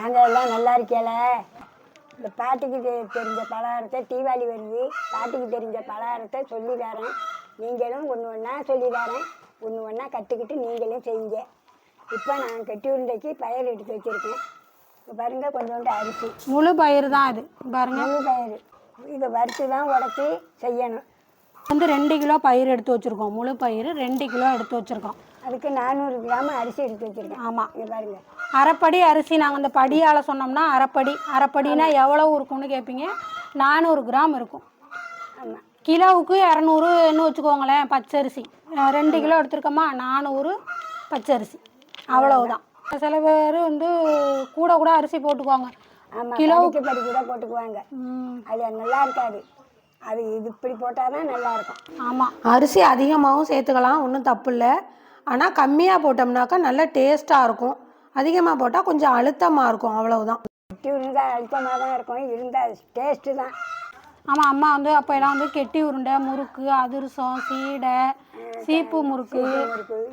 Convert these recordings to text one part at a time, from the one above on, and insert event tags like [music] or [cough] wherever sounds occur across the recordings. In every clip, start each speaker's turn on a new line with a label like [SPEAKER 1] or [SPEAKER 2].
[SPEAKER 1] நாங்கள் எல்லாம் நல்லா இருக்கேல. இந்த பாட்டிக்கு தெரிஞ்ச பலகாரத்தை தீபாவளி வருது. பாட்டிக்கு தெரிஞ்ச பலகாரத்தை சொல்லி தரேன் நீங்களும் ஒன்று ஒன்றா சொல்லி தரேன் ஒன்று ஒன்றா கற்றுக்கிட்டு நீங்களும் செய்யுங்க. இப்போ நான் கட்டி உருண்டைக்கு பயிர் எடுத்து வச்சுருக்கேன். பாருங்க கொஞ்சோண்டு அரிசி.
[SPEAKER 2] முழு பயிர் தான் இது பாருங்க.
[SPEAKER 1] முழு பயிர். இதை வறுத்து தான் உடச்சி செய்யணும்.
[SPEAKER 2] வந்து ரெண்டு கிலோ பயிர் எடுத்து வச்சுருக்கோம். முழு பயிர் ரெண்டு கிலோ எடுத்து வச்சுருக்கோம்.
[SPEAKER 1] அதுக்கு நானூறு கிராம் அரிசி எடுத்து வச்சுருக்கேன்.
[SPEAKER 2] ஆமாம்
[SPEAKER 1] பாருங்க.
[SPEAKER 2] அரைப்படி அரிசி நாங்கள் இந்த படியால் சொன்னோம்னா அரைப்படி. அரைப்படினா எவ்வளோ இருக்கும்னு கேட்பீங்க நானூறு கிராம் இருக்கும்.
[SPEAKER 1] ஆமாம்
[SPEAKER 2] கிலோவுக்கு இரநூறுன்னு வச்சுக்கோங்களேன் பச்சரிசி. ரெண்டு கிலோ எடுத்திருக்கோமா? நானூறு பச்சரிசி. அவ்வளவுதான். சில பேர் வந்து கூட கூட அரிசி போட்டுக்குவாங்க.
[SPEAKER 1] கிலோவுக்கு படி கூட போட்டுக்குவாங்க. அது நல்லா இருக்காது. அது இது இப்படி போட்டால் தான் நல்லா இருக்கும்
[SPEAKER 2] ஆமாம் அரிசி அதிகமாகவும் சேர்த்துக்கலாம் ஒன்றும் தப்பு இல்லை ஆனால் கம்மியாக போட்டோம்னாக்கா நல்ல டேஸ்ட்டாக இருக்கும். அதிகமாக போட்டால் கொஞ்சம் அழுத்தமாக இருக்கும் அவ்வளவுதான்.
[SPEAKER 1] கட்டி இருந்தால் அழுத்தமாக தான் இருக்கும் இருந்தால் டேஸ்ட்டு தான்
[SPEAKER 2] ஆமாம் அம்மா வந்து அப்போ எல்லாம் வந்து கெட்டி உருண்டை முறுக்கு அதிரசம் சீடை சீப்பு முறுக்கு.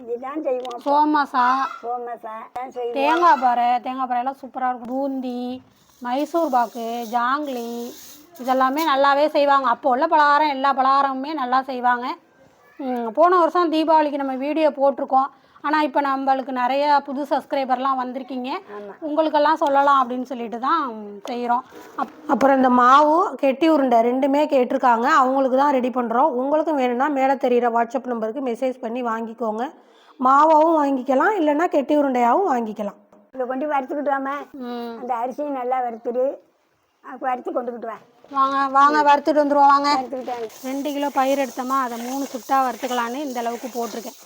[SPEAKER 1] இதுதான் செய்வோம்.
[SPEAKER 2] சோமசா.
[SPEAKER 1] சோமசா தான் செய்வோம்.
[SPEAKER 2] தேங்காய் பாறை தேங்காய் பாறை எல்லாம் சூப்பராக இருக்கும். பூந்தி மைசூர் பாக்கு ஜாங்கிலி. இதெல்லாமே நல்லாவே செய்வாங்க. அப்போ உள்ள பலகாரம் எல்லா பலகாரமுமே நல்லா செய்வாங்க. போன வருஷம் தீபாவளிக்கு நம்ம வீடியோ போட்டிருக்கோம். ஆனால் இப்போ நம்மளுக்கு நிறைய புது சப்ஸ்கிரைபர்லாம் வந்திருக்கீங்க. உங்களுக்கெல்லாம் சொல்லலாம் அப்படின்னு சொல்லிட்டு தான் செய்கிறோம் அப் அப்புறம் இந்த மாவு கெட்டி உருண்டை ரெண்டுமே கேட்டிருக்காங்க. அவங்களுக்கு தான் ரெடி பண்ணுறோம் உங்களுக்கும் வேணும்னா மேலே தெரிகிற வாட்ஸ்அப் நம்பருக்கு மெசேஜ் பண்ணி வாங்கிக்கோங்க. மாவாவும் வாங்கிக்கலாம் இல்லைன்னா கெட்டி உருண்டையாகவும் வாங்கிக்கலாம்.
[SPEAKER 1] இதை கொண்டு வறுத்துக்கிட்டு வாம அந்த அரிசியை நல்லா வறுத்துடு வறுத்து கொண்டுக்கிட்டு வா.
[SPEAKER 2] வாங்க வாங்க வறுத்துட்டு வந்துருவோம் வாங்க. ரெண்டு கிலோ பயிர் எடுத்தோமா அதை மூணு சுட்டா வறுத்துக்கலான்னு இந்த அளவுக்கு போட்டிருக்கேன்.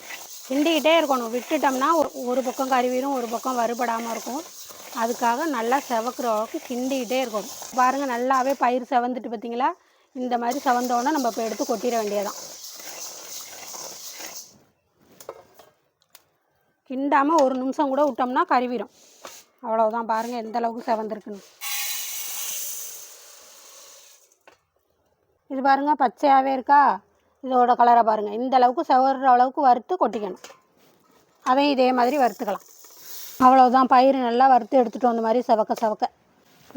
[SPEAKER 2] கிண்டிக்கிட்டே இருக்கணும். விட்டுட்டோம்னா ஒரு பக்கம் கருவீரும் ஒரு பக்கம் வறுபடாமல் இருக்கும். அதுக்காக நல்லா செவக்கிற அளவுக்கு கிண்டிக்கிட்டே இருக்கணும். பாருங்கள் நல்லாவே பயிர் செவந்துட்டு பார்த்தீங்களா இந்த மாதிரி செவந்தோடனே நம்ம இப்போ எடுத்து கொட்டிட வேண்டியதான் கிண்டாமல் ஒரு நிமிஷம் கூட விட்டோம்னா கருவிடும் அவ்வளவுதான். பாருங்கள் எந்த அளவுக்கு செவந்திருக்குன்னு. இது பாருங்கள் பச்சையாகவே இருக்கா? இதோட கலரை பாருங்கள் இந்த அளவுக்கு செவற அளவுக்கு வறுத்து கொட்டிக்கணும். அதையும் இதே மாதிரி வறுத்துக்கலாம். அவ்வளோதான் பயிர் நல்லா வறுத்து எடுத்துகிட்டு வந்த மாதிரி செவக்க செவக்க.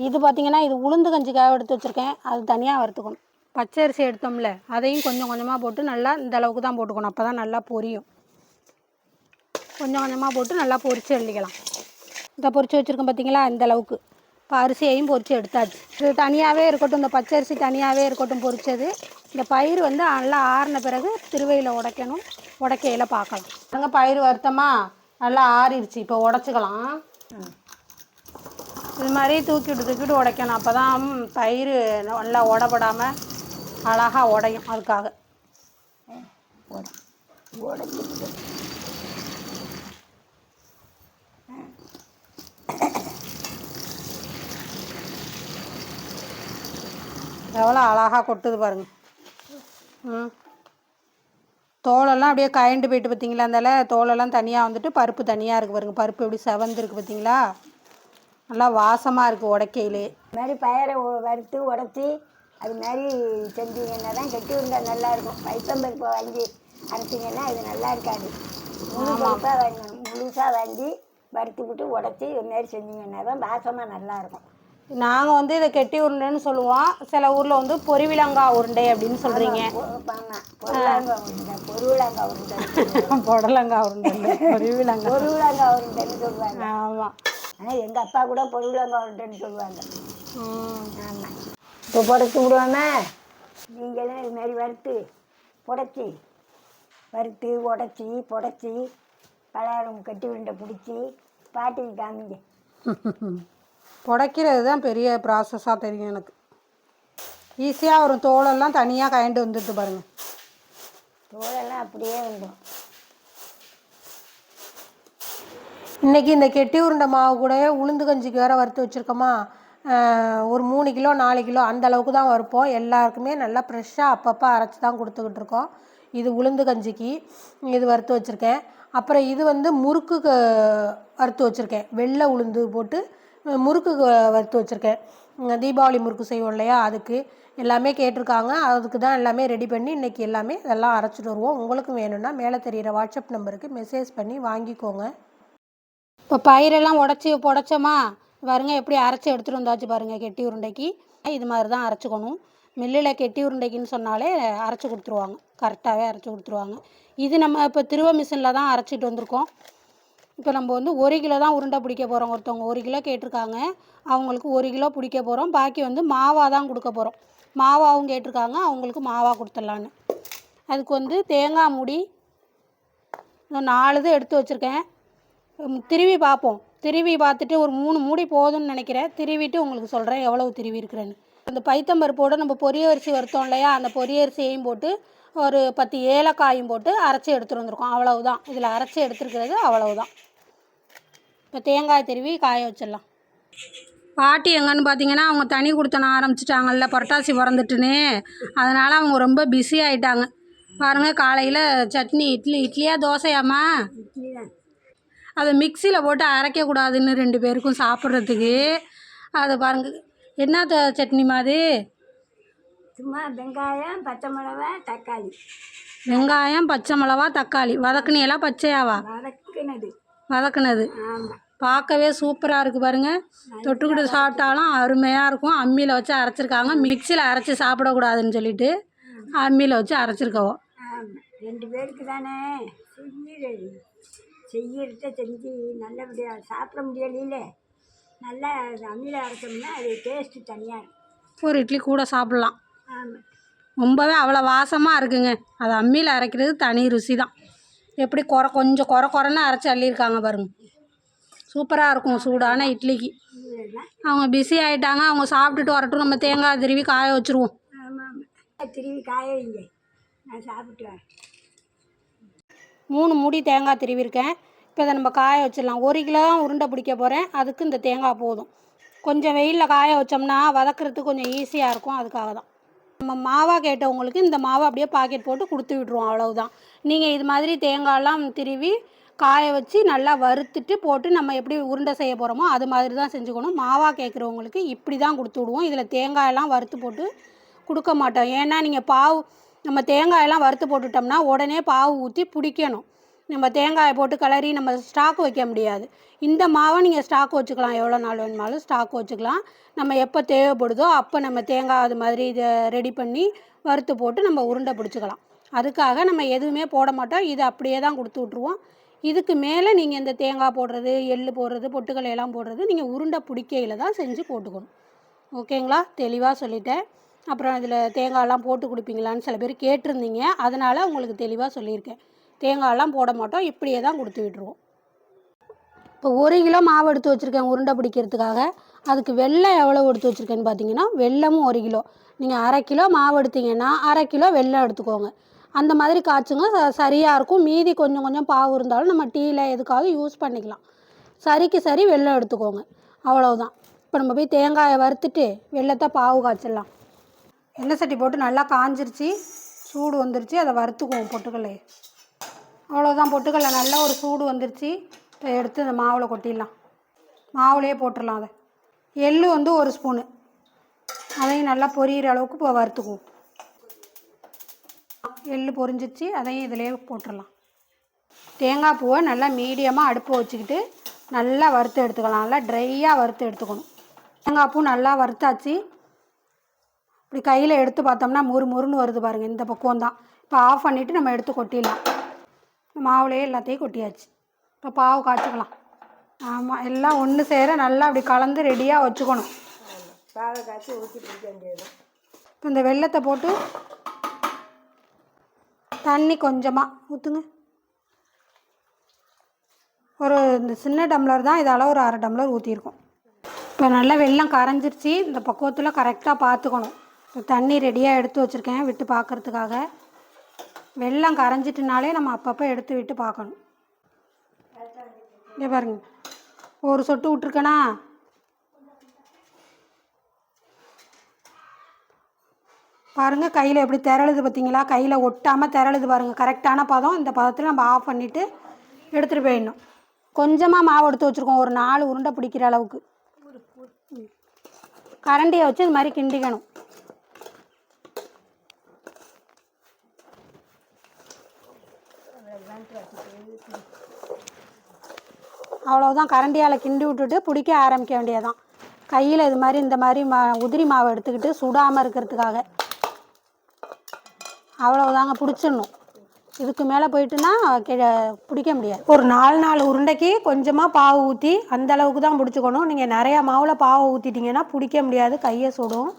[SPEAKER 2] இது பார்த்திங்கன்னா இது உளுந்து கஞ்சிக்காக எடுத்து வச்சுருக்கேன். அது தனியாக வறுத்துக்கணும். பச்சை அரிசி எடுத்தோம்ல அதையும் கொஞ்சம் கொஞ்சமாக போட்டு நல்லா இந்த அளவுக்கு தான் போட்டுக்கணும். அப்போ தான் நல்லா பொரியும். கொஞ்சம் கொஞ்சமாக போட்டு நல்லா பொரித்து எழுதிக்கலாம். இந்த பொரித்து வச்சுருக்கோம் பார்த்திங்களா இந்த அளவுக்கு. அரிசியையும் பொரித்து எடுத்தாச்சு. இது தனியாகவே இருக்கட்டும் இந்த பச்சரிசி தனியாகவே இருக்கட்டும் பொரிச்சது இந்த பயிர் வந்து நல்லா ஆறின பிறகு திருவையில் உடைக்கணும். உடைக்கையில் பார்க்கலாம். அங்கே பயிர் வருத்தமாக நல்லா ஆறிடுச்சு. இப்போ உடச்சிக்கலாம். இது மாதிரி தூக்கிட்டு தூக்கிட்டு உடைக்கணும். அப்போ தான் பயிர் நல்லா உடப்படாமல் அழகாக உடையும். அதுக்காக.
[SPEAKER 1] உடச்சிக்கிட்டு
[SPEAKER 2] எவ்வளோ அழகாக கொட்டுது பாருங்க. ம். தோலெல்லாம் அப்படியே கயண்டு போயிட்டு பார்த்தீங்களா அந்தால தோலெல்லாம் தனியாக வந்துட்டு பருப்பு தனியாக இருக்குது பாருங்க. பருப்பு எப்படி செவந்துருக்கு பார்த்தீங்களா நல்லா வாசமாக இருக்குது உடைக்கையிலே.
[SPEAKER 1] இது மாதிரி பயிரை வறுத்து உடச்சி அது மாதிரி செஞ்சீங்கன்னா தான் கட்டி உருண்டை நல்லா இருக்கும். பைத்தம்பருப்பை வாங்கி அரைச்சிங்கன்னா இது நல்லா இருக்காது. முழு பருப்பாக வாங்கணும் முழுசாக வாங்கி வறுத்துக்கிட்டு உடச்சி இது மாதிரி செஞ்சீங்கன்னா தான் வாசமாக நல்லா இருக்கும்.
[SPEAKER 2] நாங்கள் வந்து இதை கெட்டி உருண்டைன்னு சொல்லுவோம். சில ஊரில் வந்து பொரிவிலங்காய் உருண்டை அப்படின்னு சொல்கிறீங்க
[SPEAKER 1] பொருளாங்காய் உருண்டை
[SPEAKER 2] பொரிவிலங்காய்
[SPEAKER 1] பொருளாங்காய் உருண்டைன்னு சொல்லுவாங்க.
[SPEAKER 2] ஆமாம்
[SPEAKER 1] ஆனால் எங்கள் அப்பா கூட பொருளாங்காய் உருண்டைன்னு சொல்லுவாங்க. ஆமாம் இப்போ புடச்சி விடுவாமே. நீங்களும் இது மாதிரி வறுத்து புடச்சி? வறுத்து உடச்சி புடச்சி பலகாரம் கட்டி உருண்டை பிடிச்சி பாட்டிக்கு காமிங்க. [laughs]
[SPEAKER 2] புடைக்கிறது தான் பெரிய ப்ராசஸாக தெரியும் எனக்கு. ஈஸியாக வரும். தோலெல்லாம் தனியாக கயண்டு வந்துட்டு பாருங்க.
[SPEAKER 1] தோலெல்லாம் அப்படியே வந்துடும்
[SPEAKER 2] இன்றைக்கி இந்த கெட்டி உருண்டை மாவு கூட உளுந்து கஞ்சிக்கு வேற வறுத்து வச்சுருக்கோமா? ஒரு மூணு கிலோ நாலு கிலோ அந்த அளவுக்கு தான் வறுப்போம். எல்லாருக்குமே நல்லா ஃப்ரெஷ்ஷாக அப்பப்போ அரைச்சி தான் கொடுத்துக்கிட்டு இருக்கோம். இது உளுந்து கஞ்சிக்கு இது வறுத்து வச்சுருக்கேன். அப்புறம் இது வந்து முறுக்குக்கு வறுத்து வச்சுருக்கேன். வெள்ளை உளுந்து போட்டு முறுக்கு வறுத்து வச்சுருக்கேன். தீபாவளி முறுக்கு செய்வோம் இல்லையா அதுக்கு எல்லாமே கேட்டிருக்காங்க. அதுக்கு தான் எல்லாமே ரெடி பண்ணி இன்றைக்கி எல்லாமே இதெல்லாம் அரைச்சிட்டு வருவோம். உங்களுக்கும் வேணும்னா மேலே தெரிகிற வாட்ஸ்அப் நம்பருக்கு மெசேஜ் பண்ணி வாங்கிக்கோங்க. இப்போ பயிரெல்லாம் உடச்சி புடச்சோமா? பாருங்க எப்படி அரைச்சி எடுத்துகிட்டு வந்தாச்சு பாருங்கள் கெட்டி உருண்டைக்கு. இது மாதிரி தான் அரைச்சிக்கணும். மில்லில் கெட்டி உருண்டைக்குன்னு சொன்னாலே அரைச்சி கொடுத்துருவாங்க. கரெக்டாகவே அரைச்சி கொடுத்துருவாங்க. இது நம்ம இப்போ திருவ மிஷினில் தான் அரைச்சிட்டு வந்திருக்கோம். இப்போ நம்ம வந்து ஒரு கிலோ தான் உருண்டை பிடிக்க போகிறோம் ஒருத்தவங்க ஒரு கிலோ கேட்டிருக்காங்க. அவங்களுக்கு ஒரு கிலோ பிடிக்க போகிறோம் பாக்கி வந்து மாவாக தான் கொடுக்க போகிறோம் மாவாகவும் கேட்டிருக்காங்க. அவங்களுக்கு மாவாக கொடுத்துடலான்னு. அதுக்கு வந்து தேங்காய் மூடி இன்னும் நாலு இது எடுத்து வச்சுருக்கேன். திருவி பார்ப்போம். திருவி பார்த்துட்டு ஒரு மூணு மூடி போதும்னு நினைக்கிறேன். திருவிட்டு உங்களுக்கு சொல்கிறேன் எவ்வளவு திருவி இருக்கிறேன்னு அந்த பைத்தம்பருப்போடு நம்ம பொரிய அரிசி வறுத்தோம் இல்லையா? அந்த பொரிய அரிசியையும் போட்டு ஒரு பத்து ஏலக்காயும் போட்டு அரைச்சி எடுத்துகிட்டு வந்திருக்கோம். அவ்வளவுதான். இதில் அரைச்சி எடுத்துருக்கிறது அவ்வளவுதான். இப்போ தேங்காய் திருவி காய வச்சிடலாம். பாட்டி எங்கன்னு பார்த்தீங்கன்னா அவங்க தனி கொடுத்தன ஆரம்பிச்சிட்டாங்கல்ல புரட்டாசி பிறந்துட்டுன்னு. அதனால் அவங்க ரொம்ப பிஸி ஆயிட்டாங்க. பாருங்கள் காலையில் சட்னி இட்லி இட்லியா தோசையாம்மா? அதை மிக்சியில் போட்டு அரைக்கக்கூடாதுன்னு ரெண்டு பேருக்கும் சாப்பிட்றதுக்கு. அதை பாருங்க என்ன த- சட்னிமா அது?
[SPEAKER 1] சும்மா வெங்காயம் பச்சை மிளகாய் தக்காளி.
[SPEAKER 2] வெங்காயம் பச்சை மிளவா தக்காளி. வதக்குனியெல்லாம் பச்சையாவா?
[SPEAKER 1] வதக்குனது.
[SPEAKER 2] வதக்குனது.
[SPEAKER 1] ஆமாம்
[SPEAKER 2] பார்க்கவே சூப்பராக இருக்குது பாருங்க. தொட்டுக்கிட்டு சாப்பிட்டாலும் அருமையாக இருக்கும். அம்மியில் வச்சு அரைச்சிருக்காங்க. மிக்சியில் அரைச்சி சாப்பிடக்கூடாதுன்னு சொல்லிட்டு அம்மியில் வச்சு அரைச்சிருக்கவோ
[SPEAKER 1] ரெண்டு பேருக்கு தானே. செய்யுறது செஞ்சு நல்லபடியாக சாப்பிட முடியலையில. நல்லா அம்மியில் அரைச்சோம்னா அது டேஸ்ட்டு தனியாக இருக்கும்.
[SPEAKER 2] ஒரு இட்லி கூட சாப்பிட்லாம். ரொம்பவே அவ்வளோ வாசமாக இருக்குங்க. அது அம்மியில் அரைக்கிறது தனி ருசி தான் எப்படி குறை கொஞ்சம் குறை குறைன்னு அரைச்சி அள்ளியிருக்காங்க பாருங்க. சூப்பராக இருக்கும் சூடான இட்லிக்கு. அவங்க பிஸி ஆகிட்டாங்க அவங்க சாப்பிட்டுட்டு வரட்டும். நம்ம தேங்காய் திருவி காய வச்சுருவோம்.
[SPEAKER 1] திரும்பி காய வைங்க. நான் சாப்பிட்டு வரேன்.
[SPEAKER 2] மூணு மூடி தேங்காய் திருவிருக்கேன் இப்போ இதை நம்ம காய வச்சிடலாம். ஒரு கிலோ தான் உருண்டை பிடிக்க போகிறேன் அதுக்கு இந்த தேங்காய் போதும். கொஞ்சம் வெயிலில் காய வச்சோம்னா வதக்குறதுக்கு கொஞ்சம் ஈஸியாக இருக்கும். அதுக்காக தான் நம்ம மாவா கேட்டவங்களுக்கு இந்த மாவை அப்படியே பாக்கெட் போட்டு கொடுத்து விட்ருவோம் அவ்வளவுதான். நீங்கள் இது மாதிரி தேங்காயெல்லாம் திருவி காய வச்சு நல்லா வறுத்துட்டு போட்டு நம்ம எப்படி உருண்டை செய்ய போகிறோமோ அது மாதிரி தான் செஞ்சுக்கணும். மாவா கேட்குறவங்களுக்கு இப்படி தான் கொடுத்து விடுவோம். இதில் தேங்காயெல்லாம் வறுத்து போட்டு கொடுக்க மாட்டோம். ஏன்னா நீங்கள் பாவு நம்ம தேங்காயெல்லாம் வறுத்து போட்டுட்டோம்னா உடனே பாவு ஊற்றி பிடிக்கணும். நம்ம தேங்காயை போட்டு கிளறி நம்ம ஸ்டாக் வைக்க முடியாது. இந்த மாவை நீங்கள் ஸ்டாக் வச்சுக்கலாம். எவ்வளோ நாள் வேணுமாலும் ஸ்டாக் வச்சுக்கலாம். நம்ம எப்போ தேவைப்படுதோ அப்போ நம்ம தேங்காய் அது மாதிரி இதை ரெடி பண்ணி வறுத்து போட்டு நம்ம உருண்டை பிடிச்சிக்கலாம். அதுக்காக நம்ம எதுவுமே போட மாட்டோம். இது அப்படியே தான் கொடுத்து விட்ருவோம் இதுக்கு மேலே நீங்கள் இந்த தேங்காய் போடுறது எள்ளு போடுறது பொட்டுக்கல்லை எல்லாம் போடுறது நீங்கள் உருண்டை பிடிக்கையில் தான் செஞ்சு போட்டுக்கணும். ஓகேங்களா? தெளிவாக சொல்லிட்டேன். அப்புறம் இதில் தேங்காயெல்லாம் போட்டு கொடுப்பீங்களான்னு சில பேர் கேட்டிருந்தீங்க. அதனால் உங்களுக்கு தெளிவாக சொல்லியிருக்கேன். தேங்காயெல்லாம் போட மாட்டோம் இப்படியே தான் கொடுத்து விட்டுருவோம். இப்போ ஒரு கிலோ மாவு எடுத்து வச்சுருக்கேன் உருண்டை பிடிக்கிறதுக்காக. அதுக்கு வெள்ளம் எவ்வளோ எடுத்து வச்சுருக்கேன்னு பார்த்தீங்கன்னா வெள்ளமும் ஒரு கிலோ. நீங்கள் அரை கிலோ மாவு எடுத்தீங்கன்னா அரை கிலோ வெள்ளம் எடுத்துக்கோங்க. அந்த மாதிரி காய்ச்சுங்க ச- சரியாக இருக்கும். மீதி கொஞ்சம் கொஞ்சம் பாவு இருந்தாலும் நம்ம டீயில் எதுக்காக யூஸ் பண்ணிக்கலாம். சரிக்கு சரி வெள்ளம் எடுத்துக்கோங்க. அவ்வளவுதான். இப்போ நம்ம போய் தேங்காயை வறுத்துட்டு வெள்ளத்தை பாவு காய்ச்சிடலாம். எண்ணெய் சட்டி போட்டு நல்லா காஞ்சிருச்சு. சூடு வந்துருச்சு. அதை வறுத்துக்குவோம் பொட்டுக்கல்லையே அவ்வளோதான் பொட்டுக்கல்லை நல்லா ஒரு சூடு வந்துருச்சு. இப்போ எடுத்து இந்த மாவில் கொட்டிடலாம். மாவுலேயே போட்டுடலாம் அதை. எள்ளு வந்து ஒரு ஸ்பூனு. அதையும் நல்லா பொரியிற அளவுக்கு இப்போ வறுத்துக்குவோம். எள்ளு பொரிஞ்சிச்சு அதையும் இதிலே போட்டுடலாம். தேங்காய் பூவை நல்லா மீடியமாக அடுப்பை வச்சுக்கிட்டு நல்லா வறுத்து எடுத்துக்கலாம். நல்லா ட்ரையாக வறுத்து எடுத்துக்கணும். தேங்காய் பூ நல்லா வறுத்தாச்சு. இப்படி கையில் எடுத்து பார்த்தோம்னா முறு முறுன்னு வருது பாருங்கள் இந்த பக்குவம் தான் இப்போ ஆஃப் பண்ணிவிட்டு நம்ம எடுத்து கொட்டிடலாம். மாவுலேயே எல்லாத்தையும் கொட்டியாச்சு. இப்போ பாவு காய்ச்சிக்கலாம். ஆமாம் எல்லாம் ஒன்று சேர நல்லா அப்படி கலந்து ரெடியாக வச்சுக்கணும்.
[SPEAKER 1] பாவை காய்ச்சி ஊற்றி பிடிக்க வேண்டியது
[SPEAKER 2] இப்போ இந்த வெல்லத்தை போட்டு தண்ணி கொஞ்சமாக ஊற்றுங்க ஒரு இந்த சின்ன டம்ளர் தான் இதால் ஒரு அரை டம்ளர் ஊற்றிருக்கோம் இப்போ நல்லா வெல்லம் கரைஞ்சிருச்சு. இந்த பக்குவத்தில் கரெக்டாக பார்த்துக்கணும். இப்போ தண்ணி ரெடியாக எடுத்து வச்சுருக்கேன் விட்டு பார்க்கறதுக்காக. வெள்ளம் கரைஞ்சிட்டுனாலே நம்ம அப்பப்போ எடுத்து விட்டு பார்க்கணும். இங்கே பாருங்க. ஒரு சொட்டு விட்ருக்கேனா பாருங்கள் கையில் எப்படி திரளுது பார்த்தீங்களா? கையில் ஒட்டாமல் திரளுது பாருங்கள் கரெக்டான பதம். இந்த பதத்தில் நம்ம ஆஃப் பண்ணிவிட்டு எடுத்துகிட்டு போயிடணும். கொஞ்சமாக மாவு எடுத்து வச்சுருக்கோம். ஒரு நாலு உருண்டை பிடிக்கிற அளவுக்கு. கரண்டியை வச்சு இந்த மாதிரி கிண்டிக்கணும். அவ்வளோதான் கரண்டியால் கிண்டி விட்டுட்டு பிடிக்க ஆரம்பிக்க வேண்டியதுதான். கையில் இது மாதிரி இந்த மாதிரி மா உதிரி மாவை எடுத்துக்கிட்டு சுடாமல் இருக்கிறதுக்காக. அவ்வளோதாங்க பிடிச்சிடணும். இதுக்கு மேலே போயிட்டுனா கீழே பிடிக்க முடியாது. ஒரு நாலு நாலு உருண்டைக்கு கொஞ்சமாக பாவு ஊற்றி அந்த அளவுக்கு தான் பிடிச்சிக்கணும். நீங்கள் நிறையா மாவில் பாவை ஊற்றிட்டீங்கன்னா பிடிக்க முடியாது கையை சுடும்.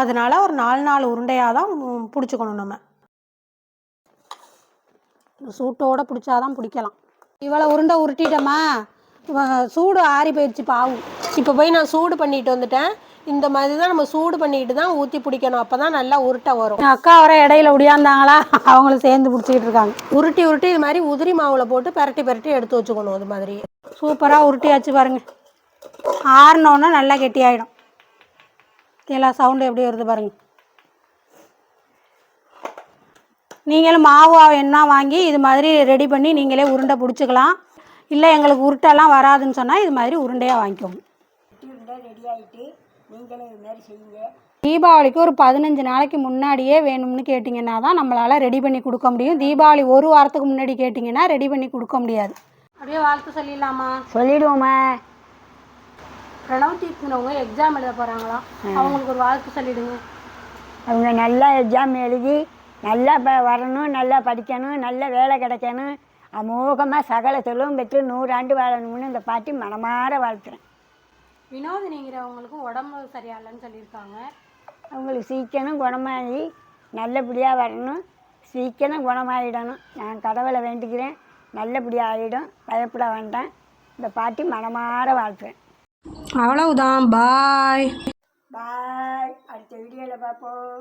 [SPEAKER 2] அதனால் ஒரு நாலு நாலு உருண்டையாக தான் பிடிச்சிக்கணும் நம்ம. சூட்டோட பிடிச்சாதான் பிடிக்கலாம். இவ்வளோ உருண்டை உருட்டிட்டோமா? சூடு ஆறி போயிடுச்சு பாவு
[SPEAKER 3] இப்போ போய் நான் சூடு பண்ணிட்டு வந்துட்டேன். இந்த மாதிரி தான் நம்ம சூடு பண்ணிட்டு தான் ஊற்றி பிடிக்கணும். அப்போ தான் நல்லா உருட்டை வரும்.
[SPEAKER 2] அக்கா வர இடையில ஒடியாந்தாங்களா? அவங்களும் சேர்ந்து பிடிச்சிக்கிட்டு இருக்காங்க.
[SPEAKER 3] உருட்டி உருட்டி இது மாதிரி உதிரி மாவில் போட்டு பெரட்டி பெரட்டி எடுத்து வச்சுக்கணும் அது மாதிரி.
[SPEAKER 2] சூப்பராக உருட்டியாச்சு பாருங்கள் ஆறினோன்னா நல்லா கெட்டியாயிடும். எல்லா சவுண்டு எப்படி வருது பாருங்கள் நீங்களும் மாவு என்ன வாங்கி இது மாதிரி ரெடி பண்ணி நீங்களே உருண்டை பிடிச்சிக்கலாம். இல்லை எங்களுக்கு உருட்டெல்லாம் வராதுன்னு சொன்னால் இது மாதிரி உருண்டையாக வாங்கிக்கோங்க.
[SPEAKER 1] ரெடி ஆகிட்டு நீங்களும் இது மாதிரி செய்யுங்க.
[SPEAKER 2] தீபாவளிக்கு ஒரு பதினஞ்சு நாளைக்கு முன்னாடியே வேணும்னு கேட்டிங்கன்னா தான் நம்மளால் ரெடி பண்ணி கொடுக்க முடியும். தீபாவளி ஒரு வாரத்துக்கு முன்னாடி கேட்டிங்கன்னா ரெடி பண்ணி கொடுக்க முடியாது. அப்படியே வாழ்த்து சொல்லிடலாமா?
[SPEAKER 1] சொல்லிடுவோம்மா
[SPEAKER 2] பிரணவ் தீர்த்துனவங்க எக்ஸாம் எழுத போகிறாங்களாம் அவங்களுக்கு ஒரு வாழ்த்து சொல்லிடுங்க.
[SPEAKER 1] அவங்க நல்லா எக்ஸாம் எழுதி நல்லா ப வரணும் நல்லா படிக்கணும் நல்ல வேலை கிடைக்கணும். அமோகமாக சகல தொழிலும் பெற்று நூறாண்டு வாழணும்னு இந்த பாட்டி மனமார வாழ்த்துறேன்.
[SPEAKER 2] வினோதினிங்கிறவங்களுக்கு உடம்பு சரியாகலன்னு சொல்லியிருக்காங்க.
[SPEAKER 1] அவங்களுக்கு சீக்கிரம் குணமாகி நல்லபடியாக வரணும். சீக்கிரம் குணமாகிடணும் நான் கடவுளை வேண்டிக்கிறேன் நல்லபடியாக ஆகிடும் பயப்பட வேண்டாம். இந்த பாட்டி மனமார வாழ்த்துறேன்.
[SPEAKER 2] அவ்வளவுதான். பாய்.
[SPEAKER 1] பாய். அடுத்த வீடியோவில் பார்ப்போம்.